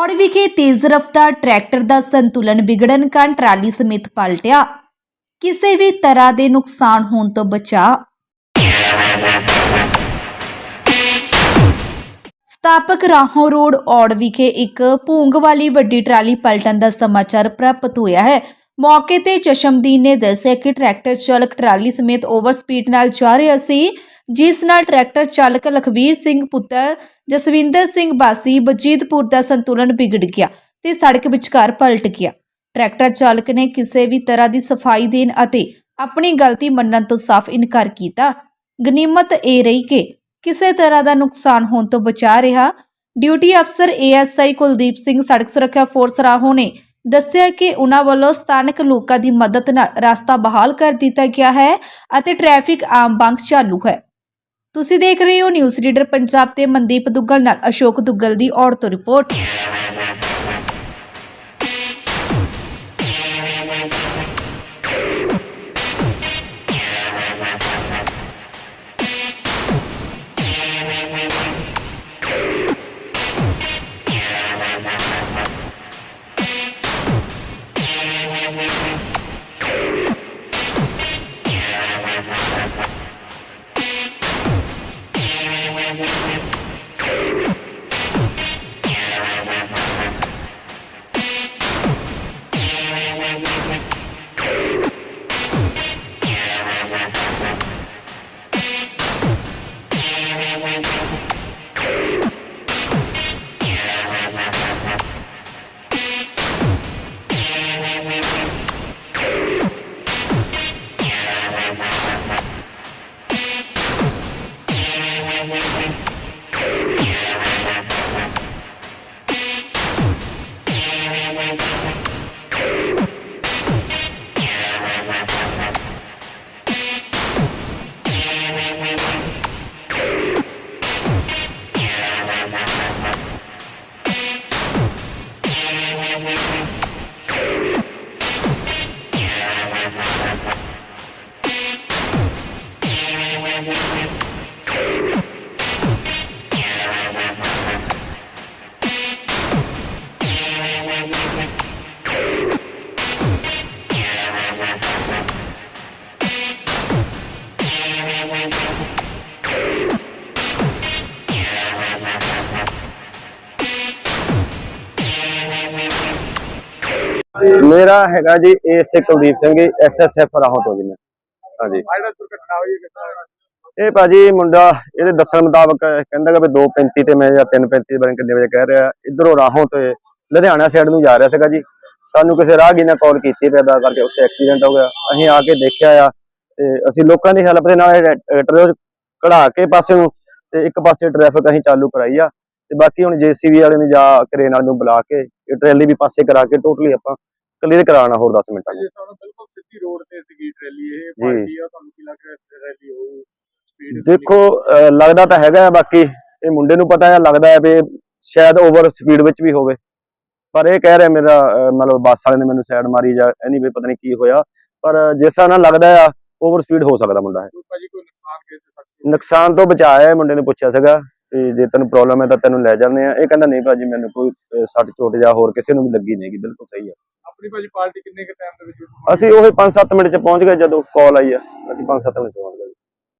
ਔੜ ਵਿਖੇ ਤੇਜ਼ ਰਫ਼ਤਾਰ ਟਰੈਕਟਰ ਦਾ ਸੰਤੁਲਨ ਵਿਗੜਨ ਕਾਰਨ ਟਰਾਲੀ ਸਮੇਤ ਪਲਟਿਆ। ਕਿਸੇ ਵੀ ਤਰ੍ਹਾਂ ਦੇ ਨੁਕਸਾਨ ਹੋਣ ਤੋਂ ਬਚਾ ਸਥਾਪਕ ਰਾਹੋਂ ਰੋਡ ਔੜ ਵਿਖੇ ਇੱਕ ਭੂੰਗ ਵਾਲੀ ਵੱਡੀ ਟਰਾਲੀ ਪਲਟਣ ਦਾ ਸਮਾਚਾਰ ਪ੍ਰਾਪਤ ਹੋਇਆ ਹੈ। ਮੌਕੇ ਤੇ ਚਸ਼ਮਦੀਨ ਨੇ ਦੱਸਿਆ ਕਿ ਟਰੈਕਟਰ ਚਾਲਕ ਟਰਾਲੀ ਸਮੇਤ ਓਵਰ ਸਪੀਡ ਨਾਲ ਜਾ ਰਿਹਾ ਸੀ, ਜਿਸ ਨਾਲ ਟਰੈਕਟਰ ਚਾਲਕ ਲਖਵੀਰ ਸਿੰਘ ਪੁੱਤਰ ਜਸਵਿੰਦਰ ਸਿੰਘ ਬਾਸੀ ਬਜੀਤਪੁਰ ਦਾ ਸੰਤੁਲਨ ਵਿਗੜ ਗਿਆ ਤੇ ਸੜਕ ਵਿਚਕਾਰ ਪਲਟ ਗਿਆ। ਟਰੈਕਟਰ ਚਾਲਕ ਨੇ ਕਿਸੇ ਵੀ ਤਰ੍ਹਾਂ ਦੀ ਸਫ਼ਾਈ ਦੇਣ ਅਤੇ ਆਪਣੀ ਗਲਤੀ ਮੰਨਣ ਤੋਂ ਸਾਫ਼ ਇਨਕਾਰ ਕੀਤਾ। ਗਨੀਮਤ ਇਹ ਰਹੀ ਕਿ ਕਿਸੇ ਤਰ੍ਹਾਂ ਦਾ ਨੁਕਸਾਨ ਹੋਣ ਤੋਂ ਬਚਾ ਰਿਹਾ, ਡਿਊਟੀ ਅਫਸਰ ਏਐਸਆਈ ਕੁਲਦੀਪ ਸਿੰਘ, ਸੜਕ ਸੁਰੱਖਿਆ ਫੋਰਸ ਰਾਹੋਂ ਨੇ ਦੱਸਿਆ ਕਿ ਉਹਨਾਂ ਵੱਲੋਂ ਸਥਾਨਕ ਲੋਕਾਂ ਦੀ ਮਦਦ ਨਾਲ ਰਸਤਾ ਬਹਾਲ ਕਰ ਦਿੱਤਾ ਗਿਆ ਹੈ ਅਤੇ ਟ੍ਰੈਫਿਕ ਆਮ ਵਾਂਗ ਚਾਲੂ ਹੈ। ਤੁਸੀਂ ਦੇਖ ਰਹੇ ਹੋ ਨਿਊਜ਼ ਰੀਡਰ ਪੰਜਾਬ ਤੇ ਮਨਦੀਪ ਦੁੱਗਲ ਨਾਲ ਅਸ਼ੋਕ ਦੁੱਗਲ ਦੀ ਔਰ ਰਿਪੋਰਟ। ਮੇਰਾ ਹੈਗਾ ਜੀ ਏਐਸਏ ਕੁਲਦੀਪ ਸਿੰਘ ਐਸਐਸਐਫ ਰਾਹੋਂ ਤੋਂ ਜੀ ਮੈਂ। ਹਾਂਜੀ। ਜਿਹੜਾ ਦੁਰਘਟਨਾ ਹੋਈ ਇਹ ਭਾਜੀ ਮੁੰਡਾ ਇਹਦੇ ਦੱਸਣ ਮੁਤਾਬਕ ਕਹਿੰਦਾ ਕਿ ਵੀ 2:35 ਤੇ ਮੈਂ ਜਾਂ 3:35 ਦੇ ਬਾਰੇ ਕਿੰਨੇ ਵਜੇ ਕਹਿ ਰਿਹਾ। ਇਧਰੋਂ ਰਾਹੋਂ ਤੇ ਲੁਧਿਆਣਾ ਸਾਈਡ ਨੂੰ ਜਾ ਰਿਹਾ ਸੀਗਾ ਜੀ। ਸਾਨੂੰ ਕਿਸੇ ਰਾਹਗੀਰ ਨੇ ਕਾਲ ਕੀਤੀ ਏਦਾਂ ਕਰਕੇ ਉੱਥੇ ਐਕਸੀਡੈਂਟ ਹੋ ਗਿਆ। ਅਸੀਂ ਆ ਕੇ ਦੇਖਿਆ ਆ ਤੇ ਅਸੀਂ ਲੋਕਾਂ ਦੀ ਹੈਲਪ ਦੇ ਨਾਲ ਟਰੈਕਟਰ ਕਢਾ ਕੇ ਪਾਸੇ ਨੂੰ ਤੇ ਇੱਕ ਪਾਸੇ ਟ੍ਰੈਫਿਕ ਅਸੀਂ ਚਾਲੂ ਕਰਾਈ ਆ। ਤੇ ਬਾਕੀ ਹੁਣ ਜੀਸੀਬੀ ਵਾਲੇ ਨੂੰ ਜਾਂ ਕਰੇਨ ਵਾਲੇ ਨੂੰ ਬੁਲਾ ਕੇ ਇਹ ਟਰੈਲੀ ਵੀ ਪਾਸੇ ਕਰਾ ਕੇ ਟੋਟਲੀ ਆਪਾਂ ਕਲੀਅਰ ਕਰਾਉਣਾ ਹੋਰ 10 ਮਿੰਟਾਂ 'ਚ। ਜੇ ਤੁਹਾਨੂੰ ਬਿਲਕੁਲ ਸਿੱਧੀ ਰੋਡ ਤੇ ਸੀਗੀ ਟਰੈਲੀ ਇਹ। ਜੀ। ਪਾਰਟੀ ਆ ਤੁਹਾਨੂੰ ਕੀ ਲੱਗ ਰਿਹਾ ਟਰੈਲੀ ਉਹ ਸਪੀਡ ਦੇਖੋ ਲੱਗਦਾ ਤਾਂ ਹੈਗਾ ਬਾਕੀ ਇਹ ਮੁੰਡੇ ਨੂੰ ਪਤਾ ਹੈ ਲੱਗਦਾ ਹੈ ਵੀ ਸ਼ਾਇਦ ਓਵਰ ਸਪੀਡ ਵਿੱਚ ਵੀ ਹੋਵੇ। ਪਰ ਇਹ ਕਹਿ ਰਿਹਾ ਮੇਰਾ ਮਤਲਬ ਬੱਸ ਵਾਲੇ ਨੇ ਮੈਨੂੰ ਸਾਈਡ ਮਾਰੀ ਜਾਂ ਐਨੀਵੇ ਪਤਾ ਨਹੀਂ ਕੀ ਹੋਇਆ। ਪਰ ਜਿਸ ਹਿਸਾਬ ਨਾਲ ਲੱਗਦਾ ਆ ਓਵਰ ਸਪੀਡ ਹੋ ਸਕਦਾ ਮੁੰਡਾ ਹੈ। ਨੁਕਸਾਨ ਤੋਂ ਬਚਾਇਆ ਮੁੰਡੇ ਨੇ ਪੁੱਛਿਆ ਸੀਗਾ। ਵੀ ਜੇ ਤੈਨੂੰ ਪ੍ਰੋਬਲਮ ਹੈ ਤਾਂ ਤੈਨੂੰ ਲੈ ਜਾਂਦੇ ਆ ਇਹ ਕਹਿੰਦਾ ਨਹੀਂ ਭਾਜੀ ਮੈਨੂੰ ਕੋਈ ਸੱਟ ਚੋਟ ਜਾਂ ਹੋਰ ਕਿਸੇ ਨੂੰ ਵੀ ਲੱਗੀ ਨਹੀਂਗੀ ਬਿਲਕੁਲ ਸਹੀ ਹੈ। ਆਪਣੀ ਭਾਜੀ ਪਾਰਟੀ ਕਿੰਨੇ ਕੁ ਟਾਈਮ ਦੇ ਵਿੱਚ ਅਸੀਂ ਉਹ 5-7 ਮਿੰਟ ਚ ਪਹੁੰਚ ਗਏ ਜਦੋਂ ਕਾਲ ਆਈ ਆ। ਅਸੀਂ 5-7 ਮਿੰਟ ਚ ਪਹੁੰਚ ਗਏ।